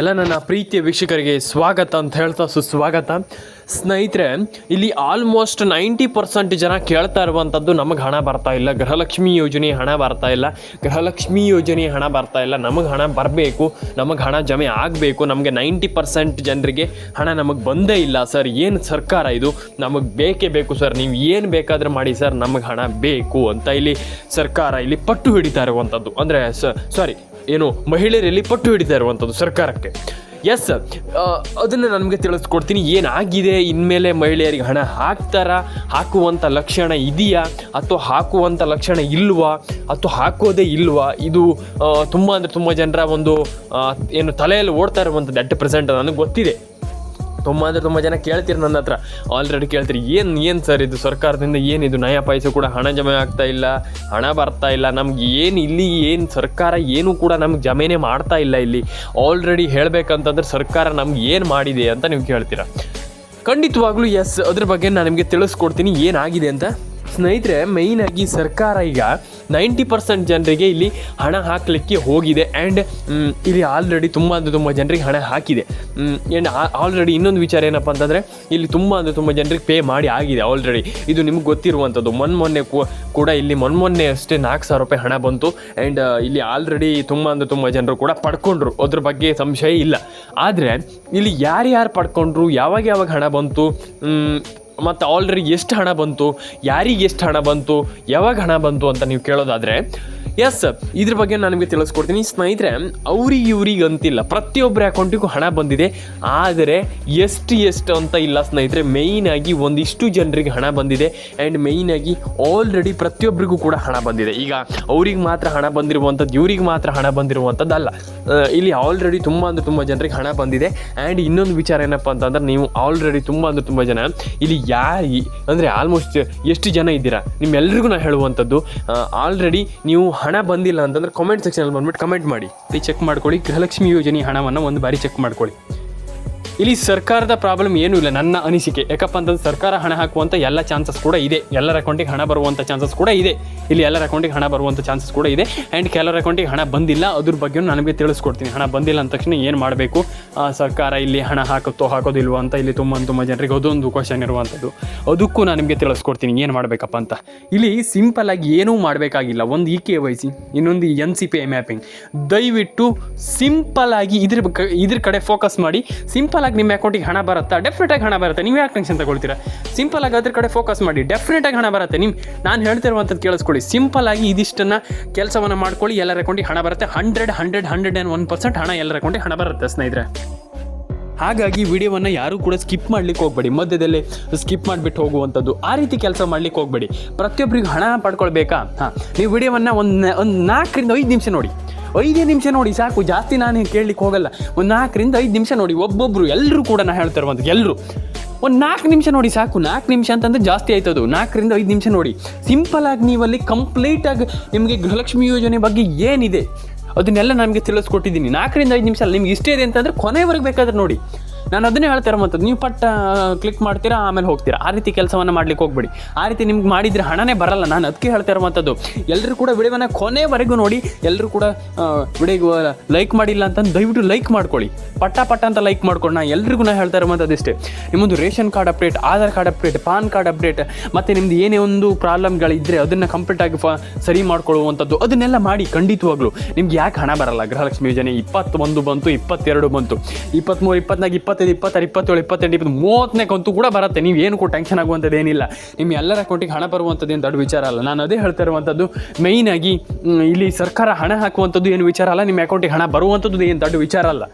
ಎಲ್ಲ ನನ್ನ ಪ್ರೀತಿಯ ವೀಕ್ಷಕರಿಗೆ ಸ್ವಾಗತ ಅಂತ ಹೇಳ್ತಾ ಸುಸ್ವಾಗತ. ಸ್ನೇಹಿತರೆ, ಇಲ್ಲಿ ಆಲ್ಮೋಸ್ಟ್ ನೈಂಟಿ ಪರ್ಸೆಂಟ್ ಜನ ಕೇಳ್ತಾ ಇರುವಂಥದ್ದು ನಮಗೆ ಹಣ ಬರ್ತಾ ಇಲ್ಲ. ಗೃಹಲಕ್ಷ್ಮಿ ಯೋಜನೆ ಹಣ ಬರ್ತಾ ಇಲ್ಲ. ಗೃಹಲಕ್ಷ್ಮಿ ಯೋಜನೆ ಹಣ ಬರ್ತಾ ಇಲ್ಲ. ನಮಗೆ ಹಣ ಬರಬೇಕು, ನಮಗೆ ಹಣ ಜಮೆ ಆಗಬೇಕು, ನಮಗೆ ನೈಂಟಿ ಪರ್ಸೆಂಟ್ ಜನರಿಗೆ ಹಣ ನಮಗೆ ಬಂದೇ ಇಲ್ಲ ಸರ್. ಏನು ಸರ್ಕಾರ ಇದು? ನಮಗೆ ಬೇಕೇ ಬೇಕು ಸರ್. ನೀವು ಏನು ಬೇಕಾದರೂ ಮಾಡಿ ಸರ್. ನಮಗೆ ಹಣ ಬೇಕು ಅಂತ ಇಲ್ಲಿ ಸರ್ಕಾರ ಇಲ್ಲಿ ಪಟ್ಟು ಹಿಡಿತಾ ಇರುವಂಥದ್ದು. ಅಂದರೆ ಸಾರಿ ಏನು ಮಹಿಳೆಯರಲ್ಲಿ ಪಟ್ಟು ಹಿಡಿತಾ ಇರುವಂಥದ್ದು ಸರ್ಕಾರಕ್ಕೆ. ಎಸ್ ಅದನ್ನು ನನಗೆ ತಿಳಿಸ್ಕೊಡ್ತೀನಿ. ಏನಾಗಿದೆ? ಇನ್ಮೇಲೆ ಮಹಿಳೆಯರಿಗೆ ಹಣ ಹಾಕ್ತಾರಾ? ಹಾಕುವಂಥ ಲಕ್ಷಣ ಇದೆಯಾ? ಅಥವಾ ಹಾಕುವಂಥ ಲಕ್ಷಣ ಇಲ್ವಾ? ಅಥವಾ ಹಾಕೋದೇ ಇಲ್ವಾ? ಇದು ತುಂಬ ಅಂದರೆ ತುಂಬ ಜನರ ಒಂದು ಏನು ತಲೆಯಲ್ಲಿ ಓಡ್ತಾ ಇರುವಂಥದ್ದು ಅಟ್ ಪ್ರೆಸೆಂಟ್ ನನಗೆ ಗೊತ್ತಿದೆ. ತುಂಬ ಅಂದರೆ ತುಂಬ ಜನ ಕೇಳ್ತೀರಿ ನನ್ನ ಹತ್ರ. ಆಲ್ರೆಡಿ ಕೇಳ್ತೀರಿ, ಏನು ಏನು ಸರ್ ಇದು? ಸರ್ಕಾರದಿಂದ ಏನಿದು ನಯ ಪೈಸೆ ಕೂಡ ಹಣ ಜಮೆ ಆಗ್ತಾ ಇಲ್ಲ, ಹಣ ಬರ್ತಾ ಇಲ್ಲ, ನಮ್ಗೆ ಏನು ಇಲ್ಲಿ ಏನು ಸರ್ಕಾರ ಏನು ಕೂಡ ನಮ್ಗೆ ಜಮೆನೇ ಮಾಡ್ತಾ ಇಲ್ಲ ಇಲ್ಲಿ. ಆಲ್ರೆಡಿ ಹೇಳಬೇಕಂತಂದ್ರೆ ಸರ್ಕಾರ ನಮ್ಗೆ ಏನು ಮಾಡಿದೆ ಅಂತ ನೀವು ಕೇಳ್ತೀರಾ? ಖಂಡಿತವಾಗ್ಲೂ ಎಸ್ ಅದ್ರ ಬಗ್ಗೆ ನಾನು ನಿಮಗೆ ತಿಳಿಸ್ಕೊಡ್ತೀನಿ, ಏನಾಗಿದೆ ಅಂತ. ಸ್ನೇಹಿತರೆ ಆಗಿ ಸರ್ಕಾರ ಈಗ ನೈಂಟಿ ಪರ್ಸೆಂಟ್ ಜನರಿಗೆ ಇಲ್ಲಿ ಹಣ ಹಾಕಲಿಕ್ಕೆ ಹೋಗಿದೆ. ಆ್ಯಂಡ್ ಇಲ್ಲಿ ಆಲ್ರೆಡಿ ತುಂಬ ಅಂದರೆ ತುಂಬ ಜನರಿಗೆ ಹಣ ಹಾಕಿದೆ. ಆ್ಯಂಡ್ ಆಲ್ರೆಡಿ ಇನ್ನೊಂದು ವಿಚಾರ ಏನಪ್ಪ ಅಂತಂದರೆ, ಇಲ್ಲಿ ತುಂಬ ಅಂದರೆ ತುಂಬ ಜನರಿಗೆ ಪೇ ಮಾಡಿ ಆಗಿದೆ ಆಲ್ರೆಡಿ ಇದು ನಿಮ್ಗೆ ಗೊತ್ತಿರುವಂಥದ್ದು. ಮೊನ್ನೆ ಮೊನ್ನೆ ಕೂಡ ಇಲ್ಲಿ ಮೊನ್ನೆ ಮೊನ್ನೆ ಅಷ್ಟೇ ನಾಲ್ಕು ಸಾವಿರ ರೂಪಾಯಿ ಹಣ ಬಂತು. ಆ್ಯಂಡ್ ಇಲ್ಲಿ ಆಲ್ರೆಡಿ ತುಂಬ ಅಂದರೆ ತುಂಬ ಜನರು ಕೂಡ ಪಡ್ಕೊಂಡ್ರು. ಅದ್ರ ಬಗ್ಗೆ ಸಂಶಯ ಇಲ್ಲ. ಆದರೆ, ಇಲ್ಲಿ ಯಾರ್ಯಾರು ಪಡ್ಕೊಂಡ್ರು, ಯಾವಾಗ ಯಾವಾಗ ಹಣ ಬಂತು ಮತ್ತು ಆಲ್ರೆಡಿ ಎಷ್ಟು ಹಣ ಬಂತು? ಯಾರಿಗೆ ಎಷ್ಟು ಹಣ ಬಂತು? ಯಾವಾಗ ಹಣ ಬಂತು ಅಂತ ನೀವು ಕೇಳೋದಾದರೆ ಎಸ್ ಇದ್ರ ಬಗ್ಗೆ ನಾನು ನಿಮಗೆ ತಿಳಿಸ್ಕೊಡ್ತೀನಿ. ಸ್ನೇಹಿತರೆ ಅವ್ರಿಗೆ ಇವ್ರಿಗೆ ಅಂತಿಲ್ಲ ಪ್ರತಿಯೊಬ್ಬರ ಅಕೌಂಟಿಗೂ ಹಣ ಬಂದಿದೆ. ಆದರೆ, ಎಷ್ಟು ಎಷ್ಟು ಅಂತ ಇಲ್ಲ ಸ್ನೇಹಿತರೆ. ಮೇಯ್ನಾಗಿ ಒಂದಿಷ್ಟು ಜನರಿಗೆ ಹಣ ಬಂದಿದೆ. ಆ್ಯಂಡ್ ಮೇಯ್ನಾಗಿ ಆಲ್ರೆಡಿ ಪ್ರತಿಯೊಬ್ಬರಿಗೂ ಕೂಡ ಹಣ ಬಂದಿದೆ. ಈಗ ಅವ್ರಿಗೆ ಮಾತ್ರ ಹಣ ಬಂದಿರುವಂಥದ್ದು, ಇವ್ರಿಗೆ ಮಾತ್ರ ಹಣ ಬಂದಿರುವಂಥದ್ದು ಅಲ್ಲ. ಇಲ್ಲಿ ಆಲ್ರೆಡಿ ತುಂಬ ಅಂದರೆ ತುಂಬ ಜನರಿಗೆ ಹಣ ಬಂದಿದೆ. ಆ್ಯಂಡ್ ಇನ್ನೊಂದು ವಿಚಾರ ಏನಪ್ಪ ಅಂತಂದ್ರೆ, ನೀವು ಆಲ್ರೆಡಿ ತುಂಬ ಅಂದರೆ ತುಂಬ ಜನ, ಇಲ್ಲಿ ಯಾರಿ ಅಂದರೆ ಆಲ್ಮೋಸ್ಟ್ ಎಷ್ಟು ಜನ ಇದ್ದೀರಾ? ನಿಮ್ಮೆಲ್ಲರಿಗೂ ನಾನು ಹೇಳುವಂಥದ್ದು ಆಲ್ರೆಡಿ ನೀವು ಹಣ ಬಂದಿಲ್ಲ ಅಂತಂದ್ರೆ ಕಾಮೆಂಟ್ ಸೆಕ್ಷನಲ್ಲಿ ಬಂದ್ಬಿಟ್ಟು ಕಮೆಂಟ್ ಮಾಡಿ. ಚೆಕ್ ಮಾಡ್ಕೊಳ್ಳಿ ಗೃಹಲಕ್ಷ್ಮಿ ಯೋಜನೆ ಹಣವನ್ನು ಒಂದು ಬಾರಿ ಚೆಕ್ ಮಾಡ್ಕೊಳ್ಳಿ. ಇಲ್ಲಿ ಸರ್ಕಾರದ ಪ್ರಾಬ್ಲಮ್ ಏನೂ ಇಲ್ಲ, ನನ್ನ ಅನಿಸಿಕೆ. ಯಾಕಪ್ಪ ಅಂತಂದ್ರೆ ಸರ್ಕಾರ ಹಣ ಹಾಕುವಂಥ ಎಲ್ಲ ಚಾನ್ಸಸ್ ಕೂಡ ಇದೆ. ಎಲ್ಲರ ಅಕೌಂಟಿಗೆ ಹಣ ಬರುವಂಥ ಚಾನ್ಸಸ್ ಕೂಡ ಇದೆ. ಇಲ್ಲಿ ಎಲ್ಲರ ಅಕೌಂಟಿಗೆ ಹಣ ಬರುವಂಥ ಚಾನ್ಸಸ್ ಕೂಡ ಇದೆ. ಆ್ಯಂಡ್ ಕೆಲವರ ಅಕೌಂಟಿಗೆ ಹಣ ಬಂದಿಲ್ಲ, ಅದ್ರ ಬಗ್ಗೆ ನನಗೆ ತಿಳಿಸ್ಕೊಡ್ತೀನಿ. ಹಣ ಬಂದಿಲ್ಲ ಅಂದ ತಕ್ಷಣ ಏನು ಮಾಡಬೇಕು? ಸರ್ಕಾರ ಇಲ್ಲಿ ಹಣ ಹಾಕುತ್ತೋ ಹಾಕೋದಿಲ್ವೋ ಅಂತ ಇಲ್ಲಿ ತುಂಬ ತುಂಬ ಜನರಿಗೆ ಅದೊಂದು ಕ್ವಶನ್ ಇರುವಂಥದ್ದು ಅದಕ್ಕೂ ನಾನು ನಿಮಗೆ ತಿಳಿಸ್ಕೊಡ್ತೀನಿ, ಏನು ಮಾಡಬೇಕಪ್ಪ ಅಂತ. ಇಲ್ಲಿ ಸಿಂಪಲ್ ಆಗಿ ಏನೂ ಮಾಡಬೇಕಾಗಿಲ್ಲ. ಒಂದು ಇ ಕೆ ವೈ ಸಿ, ಇನ್ನೊಂದು N C P I mapping ದಯವಿಟ್ಟು ಸಿಂಪಲ್ ಆಗಿ ಇದ್ರ ಇದ್ರ ಕಡೆ ಫೋಕಸ್ ಮಾಡಿ. ಸಿಂಪಲ್ ಆಗಿ ನಿಮ್ಮ ಅಕೌಂಟಿಗೆ ಹಣ ಬರುತ್ತಾ? ಡೆಫಿನೆಟ್ ಆಗಿ ಹಣ ಬರುತ್ತೆ. ನೀವು ಯಾಕೆ ಟೆನ್ಷನ್ ತಗೊಳ್ತೀರಾ? ಸಿಂಪಲ್ ಆಗಿ ಅದ್ರ ಕಡೆ ಫೋಕಸ್ ಮಾಡಿ. ಡೆಫಿನೆಟ್ ಆಗಿ ಹಣ ಬರುತ್ತೆ. ನಿಮ್ಮ ನಾನು ಹೇಳ್ತಿರುವಂಥದ್ದು ಕೇಳಿಸ್ಕೊಳ್ಳಿ. ಸಿಂಪಲ್ ಆಗಿ ಇದಿಷ್ಟನ್ನು ಕೆಲಸವನ್ನು ಮಾಡ್ಕೊಳ್ಳಿ. ಎಲ್ಲರ ಅಕೌಂಟಿಗೆ ಹಣ ಬರುತ್ತೆ. Hundred hundred hundred and one percent ಹಣ ಎಲ್ಲರ ಅಕೌಂಟಿಗೆ ಹಣ ಬರುತ್ತೆ ಸ್ನೇಹಿತರೆ. ಹಾಗಾಗಿ ವಿಡಿಯೋವನ್ನು ಯಾರೂ ಕೂಡ ಸ್ಕಿಪ್ ಮಾಡ್ಲಿಕ್ಕೆ ಹೋಗಬೇಡಿ. ಮಧ್ಯದಲ್ಲಿ ಸ್ಕಿಪ್ ಮಾಡಿಬಿಟ್ಟು ಹೋಗುವಂಥದ್ದು ಆ ರೀತಿ ಕೆಲಸ ಮಾಡ್ಲಿಕ್ಕೆ ಹೋಗಬೇಡಿ. ಪ್ರತಿಯೊಬ್ಬರಿಗೂ ಹಣ ಪಡ್ಕೊಳ್ಬೇಕಾ? ಹಾಂ. ನೀವು ವಿಡಿಯೋವನ್ನು ಒಂದು ಒಂದು ನಾಲ್ಕರಿಂದ ಐದು ನಿಮಿಷ ನೋಡಿ. ಐದೇ ನಿಮಿಷ ನೋಡಿ, ಸಾಕು, ಜಾಸ್ತಿ ನಾನು ಕೇಳಲಿಕ್ಕೆ ಹೋಗಲ್ಲ. ಒಂದು ನಾಲ್ಕರಿಂದ ಐದು ನಿಮಿಷ ನೋಡಿ ಒಬ್ಬೊಬ್ಬರು ಎಲ್ಲರೂ ಕೂಡ ನಾನು ಹೇಳ್ತಾರೆ ಒಂದು ಎಲ್ಲರೂ ಒಂದು ನಾಲ್ಕು ನಿಮಿಷ ನೋಡಿ, ಸಾಕು, ನಾಲ್ಕು ನಿಮಿಷ ಅಂತಂದ್ರೆ ಜಾಸ್ತಿ ಆಯ್ತದು ನಾಲ್ಕರಿಂದ ಐದು ನಿಮಿಷ ನೋಡಿ. ಸಿಂಪಲ್ ಆಗಿ ನೀವಲ್ಲಿ ಕಂಪ್ಲೀಟಾಗಿ ನಿಮಗೆ ಗೃಹಲಕ್ಷ್ಮಿ ಯೋಜನೆ ಬಗ್ಗೆ ಏನಿದೆ, ಅದನ್ನೆಲ್ಲ ನಮಗೆ ತಿಳಿಸ್ಕೊಟ್ಟಿದ್ದೀನಿ. ನಾಲ್ಕರಿಂದ ಐದು ನಿಮಿಷ ನಿಮ್ಗೆ ಇಷ್ಟೇ ಇದೆ ಅಂತಂದರೆ ಕೊನೆವರೆಗೆ ಬೇಕಾದ್ರೆ ನೋಡಿ. ನಾನು ಅದನ್ನೇ ಹೇಳ್ತಾ ಇರೋವಂಥದ್ದು ನೀವು ಪಟ್ಟ ಕ್ಲಿಕ್ ಮಾಡ್ತೀರಾ, ಆಮೇಲೆ ಹೋಗ್ತೀರಾ. ಆ ರೀತಿ ಕೆಲಸವನ್ನು ಮಾಡ್ಲಿಕ್ಕೆ ಹೋಗ್ಬೇಡಿ. ಆ ರೀತಿ ನಿಮ್ಗೆ ಮಾಡಿದರೆ ಹಣನೇ ಬರಲ್ಲ. ನಾನು ಅದಕ್ಕೆ ಹೇಳ್ತಾ ಇರುವಂಥದ್ದು ಎಲ್ಲರೂ ಕೂಡ ವಿಡಿಯೋವನ್ನು ಕೊನೆವರೆಗೂ ನೋಡಿ ಎಲ್ಲರೂ ಕೂಡ ವಿಡಿಯೋಗೆ ಲೈಕ್ ಮಾಡಿಲ್ಲ ಅಂತಂದು ದಯವಿಟ್ಟು ಲೈಕ್ ಮಾಡ್ಕೊಳ್ಳಿ. ಪಟ್ಟ ಪಟ್ಟ ಅಂತ ಲೈಕ್ ಮಾಡ್ಕೊಂಡು ನಾನು ಎಲ್ರಿಗೂ ನಾ ಹೇಳ್ತಾ ಇರುವಂಥದ್ದು ಇಷ್ಟೇ. ನಿಮ್ಮೊಂದು ration card update Aadhaar card update PAN card update ಮತ್ತು ನಿಮ್ದು ಏನೇ ಒಂದು ಪ್ರಾಬ್ಲಮ್ಗಳಿದ್ದರೆ ಅದನ್ನು ಕಂಪ್ಲೀಟಾಗಿ ಫ, ಸರಿ ಮಾಡ್ಕೊಳ್ಳುವಂಥದ್ದು, ಅದನ್ನೆಲ್ಲ ಮಾಡಿ ಖಂಡಿತವಾಗ್ಲೂ. ನಿಮ್ಗೆ ಯಾಕೆ ಹಣ ಬರಲ್ಲ? ಗೃಹಲಕ್ಷ್ಮಿ ಯೋಜನೆ ಇಪ್ಪತ್ತೊಂದು ಬಂತು, ಇಪ್ಪತ್ತೆರಡು ಬಂತು. ಇಪ್ಪತ್ತ್ಮೂರು ಇಪ್ಪತ್ನಾಲ್ಕು ಇಪ್ಪತ್ತೈದು, ಇಪ್ಪತ್ತಾರು, ಇಪ್ಪತ್ತೇಳು, ಇಪ್ಪತ್ತೆಂಟು, ಇಪ್ಪತ್ತು ಮೂವತ್ತನೇ ಕಂತು ಕೂಡ ಬರುತ್ತೆ. ನೀವು ಏನು ಕೂಡ ಟೆನ್ಷನ್ ಆಗುವಂಥದ್ದು ಏನಿಲ್ಲ ನಿಮ್ಮ ಎಲ್ಲರ ಅಕೌಂಟಿಗೆ ಹಣ ಬರುವಂಥದ್ದು ಏನು ದೊಡ್ಡ ವಿಚಾರ ಅಲ್ಲ. ನಾನು ಅದೇ ಹೇಳ್ತಾ ಇರುವಂಥದ್ದು ಆಗಿ ಇಲ್ಲಿ ಸರ್ಕಾರ ಹಣ ಹಾಕುವಂಥದ್ದು ಏನು ವಿಚಾರ ಅಲ್ಲ. ನಿಮ್ಮ ಅಕೌಂಟಿಗೆ ಹಣ ಬರುವಂಥದ್ದು ಏನು ದೊಡ್ಡ ವಿಚಾರ ಅಲ್ಲ.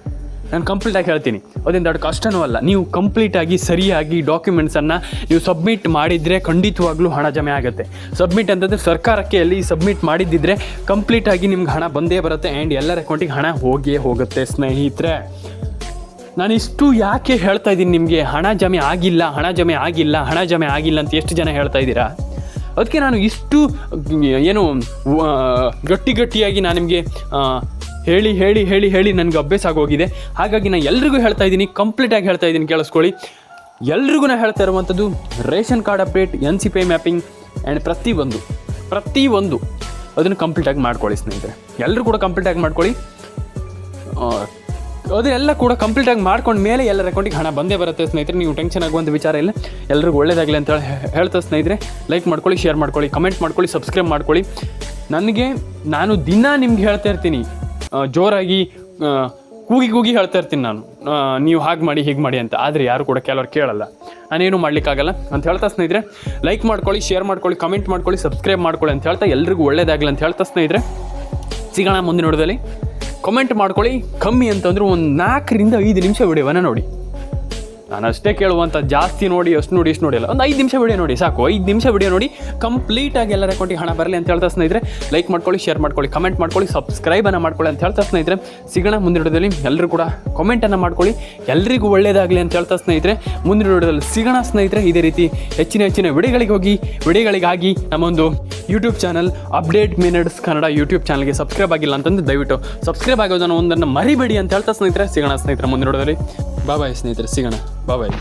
ನಾನು ಕಂಪ್ಲೀಟಾಗಿ ಹೇಳ್ತೀನಿ. ಅದೇನು ದೊಡ್ಡ ಕಷ್ಟನೂ ಅಲ್ಲ. ನೀವು ಕಂಪ್ಲೀಟಾಗಿ ಸರಿಯಾಗಿ ಡಾಕ್ಯುಮೆಂಟ್ಸನ್ನು ನೀವು ಸಬ್ಮಿಟ್ ಮಾಡಿದರೆ ಖಂಡಿತವಾಗ್ಲೂ ಹಣ ಜಮೆ ಆಗುತ್ತೆ. ಸಬ್ಮಿಟ್ ಅಂತಂದರೆ ಸರ್ಕಾರಕ್ಕೆ ಅಲ್ಲಿ ಸಬ್ಮಿಟ್ ಮಾಡಿದ್ದಿದ್ರೆ ಕಂಪ್ಲೀಟಾಗಿ ನಿಮ್ಗೆ ಹಣ ಬಂದೇ ಬರುತ್ತೆ. ಆ್ಯಂಡ್ ಎಲ್ಲರ ಅಕೌಂಟಿಗೆ ಹಣ ಹೋಗಿಯೇ ಹೋಗುತ್ತೆ, ಸ್ನೇಹಿತರೆ. ನಾನು ಇಷ್ಟು ಯಾಕೆ ಹೇಳ್ತಾ ಇದ್ದೀನಿ ನಿಮಗೆ? ಹಣ ಜಮೆ ಆಗಿಲ್ಲ, ಹಣ ಜಮೆ ಆಗಿಲ್ಲ, ಹಣ ಜಮೆ ಆಗಿಲ್ಲ ಅಂತ ಎಷ್ಟು ಜನ ಹೇಳ್ತಾ ಇದ್ದೀರಾ? ಅದಕ್ಕೆ ನಾನು ಇಷ್ಟು, ಏನು ಗಟ್ಟಿ ಗಟ್ಟಿಯಾಗಿ ನಾನು ನಿಮಗೆ ಹೇಳಿ ಹೇಳಿ ಹೇಳಿ ಹೇಳಿ ನನಗೆ ಅಭ್ಯಾಸ ಆಗೋಗಿದೆ. ಹಾಗಾಗಿ ನಾನು ಎಲ್ರಿಗೂ ಹೇಳ್ತಾ ಇದ್ದೀನಿ ಕಂಪ್ಲೀಟಾಗಿ ಹೇಳ್ತಾ ಇದ್ದೀನಿ ಕೇಳಿಸ್ಕೊಳ್ಳಿ. ಎಲ್ರಿಗೂ ನಾನು ಹೇಳ್ತಾ ಇರುವಂಥದ್ದು, ration card update, N C P mapping and ಪ್ರತಿಯೊಂದು ಪ್ರತಿಯೊಂದು, ಅದನ್ನು ಕಂಪ್ಲೀಟಾಗಿ ಮಾಡ್ಕೊಳ್ಳಿ ಸ್ನೇಹಿತರೆ. ಎಲ್ಲರೂ ಕೂಡ ಕಂಪ್ಲೀಟಾಗಿ ಮಾಡ್ಕೊಳ್ಳಿ. ಅದನ್ನೆಲ್ಲ ಕೂಡ ಕಂಪ್ಲೀಟ್ ಆಗಿ ಮಾಡ್ಕೊಂಡು ಮೇಲೆ ಎಲ್ಲರ ಅಕೌಂಟಿಗೆ ಹಣ ಬಂದೇ ಬರುತ್ತೆ ಸ್ನೇಹಿತರೆ. ನೀವು ಟೆನ್ಷನ್ ಆಗುವಂಥ ವಿಚಾರ ಇಲ್ಲ. ಎಲ್ರಿಗೂ ಒಳ್ಳೇದಾಗಲಿ ಅಂತ ಹೇಳಿ ಹೇಳ್ತಾ ಸ್ನೇಹಿತರೆ. ಲೈಕ್ ಮಾಡ್ಕೊಳ್ಳಿ ಶೇರ್ ಮಾಡ್ಕೊಳ್ಳಿ ಕಮೆಂಟ್ ಮಾಡ್ಕೊಳ್ಳಿ ಸಬ್ಸ್ಕ್ರೈಬ್ ಮಾಡ್ಕೊಳ್ಳಿ. ನನಗೆ ನಾನು ದಿನ ನಿಮ್ಗೆ ಹೇಳ್ತಾ ಇರ್ತೀನಿ. ಜೋರಾಗಿ ಕೂಗಿ ಕೂಗಿ ಹೇಳ್ತಾ ಇರ್ತೀನಿ ನಾನು. ನೀವು ಹಾಗೆ ಮಾಡಿ, ಹೀಗೆ ಮಾಡಿ ಅಂತ. ಆದರೆ ಯಾರು ಕೂಡ ಕೆಲವರು ಕೇಳಲ್ಲ. ನಾನೇನು ಮಾಡಲಿಕ್ಕಾಗಲ್ಲ ಅಂತ ಹೇಳ್ತಾ ಸ್ನೇಹಿತರೆ. ಲೈಕ್ ಮಾಡ್ಕೊಳ್ಳಿ ಶೇರ್ ಮಾಡ್ಕೊಳ್ಳಿ ಕಮೆಂಟ್ ಮಾಡ್ಕೊಳ್ಳಿ ಸಬ್ಸ್ಕ್ರೈಬ್ ಮಾಡ್ಕೊಳ್ಳಿ ಅಂತ ಹೇಳ್ತಾ ಎಲ್ರಿಗೂ ಒಳ್ಳೇದಾಗಲಿ ಅಂತ ಹೇಳ್ತಾ ಸ್ನೇಹಿತರೆ. ಸಿಗೋಣ ಮುಂದಿನ ನೋಡೋದಲ್ಲಿ. ಕಮೆಂಟ್ ಮಾಡ್ಕೊಳ್ಳಿ. ಕಮ್ಮಿ ಅಂತಂದ್ರೆ ಒಂದು ನಾಲ್ಕರಿಂದ ಐದು ನಿಮಿಷ ವಿಡಿಯೋವನ್ನ ನೋಡಿ. ನಾನು ಅಷ್ಟೇ ಕೇಳುವಂಥ ಜಾಸ್ತಿ ನೋಡಿ, ಅಷ್ಟು ನೋಡಿ, ಇಷ್ಟು ನೋಡಿಲ್ಲ ಒಂದು ಐದು ನಿಮಿಷ ವಿಡಿಯೋ ನೋಡಿ, ಸಾಕು. ಐದು ನಿಮಿಷ ವಿಡಿಯೋ ನೋಡಿ ಕಂಪ್ಲೀಟಾಗಿ ಎಲ್ಲರ ಅಕೌಂಟಿಗೆ ಹಣ ಬರಲಿ ಅಂತ ಹೇಳ್ತಾ ಸ್ನೇಹಿತರೆ ಲೈಕ್ ಮಾಡ್ಕೊಳ್ಳಿ ಶೇರ್ ಮಾಡ್ಕೊಳ್ಳಿ ಕಮೆಂಟ್ ಮಾಡ್ಕೊಳ್ಳಿ ಸಬ್ಸ್ಕ್ರೈಬನ್ನು ಮಾಡ್ಕೊಳ್ಳಿ ಅಂತ ಹೇಳ್ತಾ ಸ್ನೇಹಿತರೆ. ಸಿಗೋಣ ಮುಂದಿನ ವಿಡಿಯೋದಲ್ಲಿ. ಎಲ್ಲರೂ ಕೂಡ ಕಮೆಂಟನ್ನು ಮಾಡ್ಕೊಳ್ಳಿ. ಎಲ್ರಿಗೂ ಒಳ್ಳೆಯದಾಗಲಿ ಅಂತ ಹೇಳ್ತಾ ಸ್ನೇಹಿತರೆ. ಮುಂದಿನ ವಿಡಿಯೋದಲ್ಲಿ ಸಿಗೋಣ ಸ್ನೇಹಿತರೆ. ಇದೇ ರೀತಿ ಹೆಚ್ಚಿನ ಹೆಚ್ಚಿನ ವಿಡಿಯೋಗಳಿಗೆ ಹೋಗಿ, ವಿಡಿಯೋಗಳಿಗಾಗಿ ನಮ್ಮೊಂದು YouTube channel update minutes Kannada YouTube ಚಾನಲ್ಗೆ ಸಬ್ಸ್ಕ್ರೈಬ್ ಆಗಿಲ್ಲ ಅಂತಂದು ದಯವಿಟ್ಟು ಸಬ್ಸ್ಕ್ರೈಬ್ ಆಗೋದನ್ನು ಒಂದನ್ನು ಮರಿಬೇಡಿ ಅಂತ ಹೇಳ್ತಾ ಸ್ನೇಹಿತರೆ, ಸಿಗೋಣ ಸ್ನೇಹಿತರೆ ಮುಂದಿನ ವಿಡಿಯೋದಲ್ಲಿ ಬಾಬಾಯ್ ಸ್ನೇಹಿತರೆ, ಸಿಗೋಣ. ಬಾಯ್